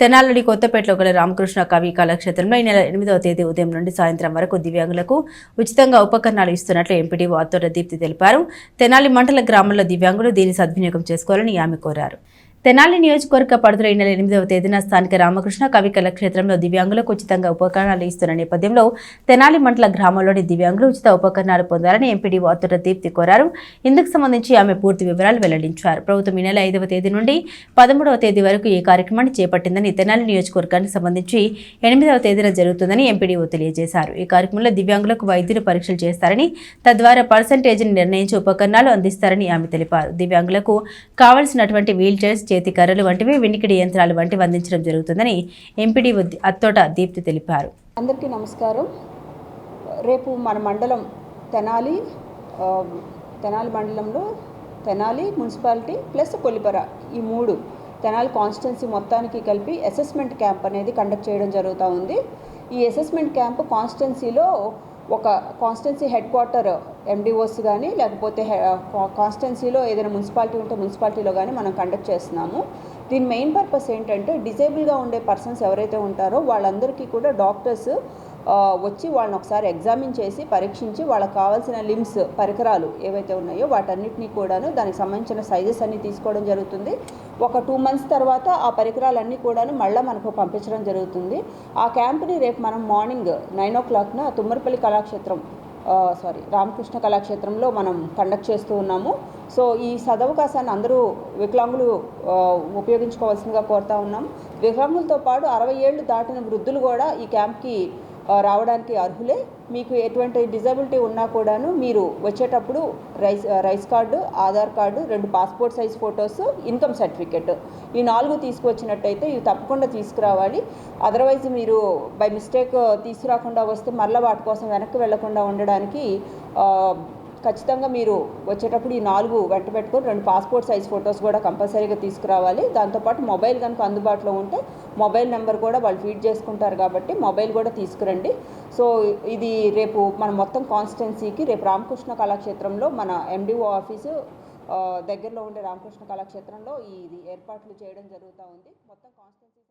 తెనాలని కొత్తపేటలో గల రామకృష్ణ కవి కళాక్షేత్రంలో ఈ నెల ఎనిమిదవ తేదీ ఉదయం నుండి సాయంత్రం వరకు దివ్యాంగులకు ఉచితంగా ఉపకరణాలు ఇస్తున్నట్లు ఎంపీడీఓ అత్తోట దీప్తి తెలిపారు. తెనాలి మండల గ్రామంలో దివ్యాంగులు దీన్ని సద్వినియోగం చేసుకోవాలని ఆమె కోరారు. తెనాలి నియోజకవర్గ పరిధిలో ఈ నెల ఎనిమిదవ తేదీన స్థానిక రామకృష్ణ కవికల క్షేత్రంలో దివ్యాంగులకు ఉచితంగా ఉపకరణాలు ఇస్తున్న నేపథ్యంలో తెనాలి మండల గ్రామంలోని దివ్యాంగులు ఉచిత ఉపకరణాలు పొందాలని ఎంపీడీఓ అత్తుట దీప్తి కోరారు. ఇందుకు సంబంధించి ఆమె పూర్తి వివరాలు వెల్లడించారు. ప్రభుత్వం ఈ నెల ఐదవ తేదీ నుండి పదమూడవ తేదీ వరకు ఈ కార్యక్రమాన్ని చేపట్టిందని తెనాలి నియోజకవర్గానికి సంబంధించి ఎనిమిదవ తేదీన జరుగుతుందని ఎంపీడీఓ తెలియజేశారు. ఈ కార్యక్రమంలో దివ్యాంగులకు వైద్యులు పరీక్షలు చేస్తారని తద్వారా పర్సంటేజ్ని నిర్ణయించి ఉపకరణాలు అందిస్తారని ఆమె తెలిపారు. దివ్యాంగులకు కావలసినటువంటి వీల్ చైర్స్ చేతి కర్రలు వంటివి వినికిడి యంత్రాలు వంటివి అందించడం జరుగుతుందని ఎంపీడీ అత్తోట దీప్తి తెలిపారు. అందరికీ నమస్కారం. రేపు మన మండలం తెనాలి తెనాలి మండలంలో తెనాలి మున్సిపాలిటీ ప్లస్ కొలిపర ఈ మూడు తెనాలి కాన్స్టిట్యున్సీ మొత్తానికి కలిపి అసెస్మెంట్ క్యాంప్ అనేది కండక్ట్ చేయడం జరుగుతూ ఉంది. ఈ అసెస్మెంట్ క్యాంప్ కాన్స్టిట్యున్సీలో ఒక కాన్స్టెన్సీ హెడ్ క్వార్టర్ ఎండిఓస్ కానీ లేకపోతే కాన్స్టెన్సీలో ఏదైనా మున్సిపాలిటీ ఉంటే మున్సిపాలిటీలో కానీ మనం కండక్ట్ చేస్తున్నాము. దీని మెయిన్ పర్పస్ ఏంటంటే డిజేబుల్గా ఉండే పర్సన్స్ ఎవరైతే ఉంటారో వాళ్ళందరికీ కూడా డాక్టర్స్ వచ్చి వాళ్ళని ఒకసారి ఎగ్జామిన్ చేసి పరీక్షించి వాళ్ళకి కావాల్సిన లిమ్స్ పరికరాలు ఏవైతే ఉన్నాయో వాటన్నిటినీ కూడాను దానికి సంబంధించిన సైజెస్ అన్నీ తీసుకోవడం జరుగుతుంది. ఒక టూ మంత్స్ తర్వాత ఆ పరికరాలన్నీ కూడాను మళ్ళీ మనకు పంపించడం జరుగుతుంది. ఆ క్యాంప్ని రేపు మనం మార్నింగ్ నైన్ ఓ క్లాక్న తుమ్మరపల్లి కళాక్షేత్రం సారీ రామకృష్ణ కళాక్షేత్రంలో మనం కండక్ట్ చేస్తూ ఉన్నాము. సో ఈ సదవకాశాన్ని అందరూ వికలాంగులు ఉపయోగించుకోవాల్సిందిగా కోరుతా ఉన్నాం. వికలాంగులతో పాటు అరవై ఏళ్ళు దాటిన వృద్ధులు కూడా ఈ క్యాంప్కి రావడానికి అర్హులే. మీకు ఎటువంటి డిజబిలిటీ ఉన్నా కూడాను మీరు వచ్చేటప్పుడు rice rice card Aadhaar card రెండు passport size photos income certificate ఈ నాలుగు తీసుకువచ్చినట్టయితే ఇవి తప్పకుండా తీసుకురావాలి. అదర్వైజ్ మీరు బై మిస్టేక్ తీసుకురాకుండా వస్తే మళ్ళీ వాటి కోసం వెనక్కి వెళ్ళకుండా ఉండడానికి ఖచ్చితంగా మీరు వచ్చేటప్పుడు ఈ నాలుగు వెంట పెట్టుకొని రెండు పాస్పోర్ట్ సైజ్ ఫొటోస్ కూడా కంపల్సరీగా తీసుకురావాలి. దాంతోపాటు మొబైల్ కనుక అందుబాటులో ఉంటే మొబైల్ నెంబర్ కూడా వాళ్ళు ఫీడ్ చేసుకుంటారు కాబట్టి మొబైల్ కూడా తీసుకురండి. సో ఇది రేపు మన మొత్తం కాన్స్టిట్యున్సీకి రేపు రామకృష్ణ కళాక్షేత్రంలో మన ఎండిఓ ఆఫీసు దగ్గరలో ఉండే రామకృష్ణ కళాక్షేత్రంలో ఈ ఇది ఏర్పాట్లు చేయడం జరుగుతూ ఉంది. మొత్తం కాన్స్టిట్యున్సీ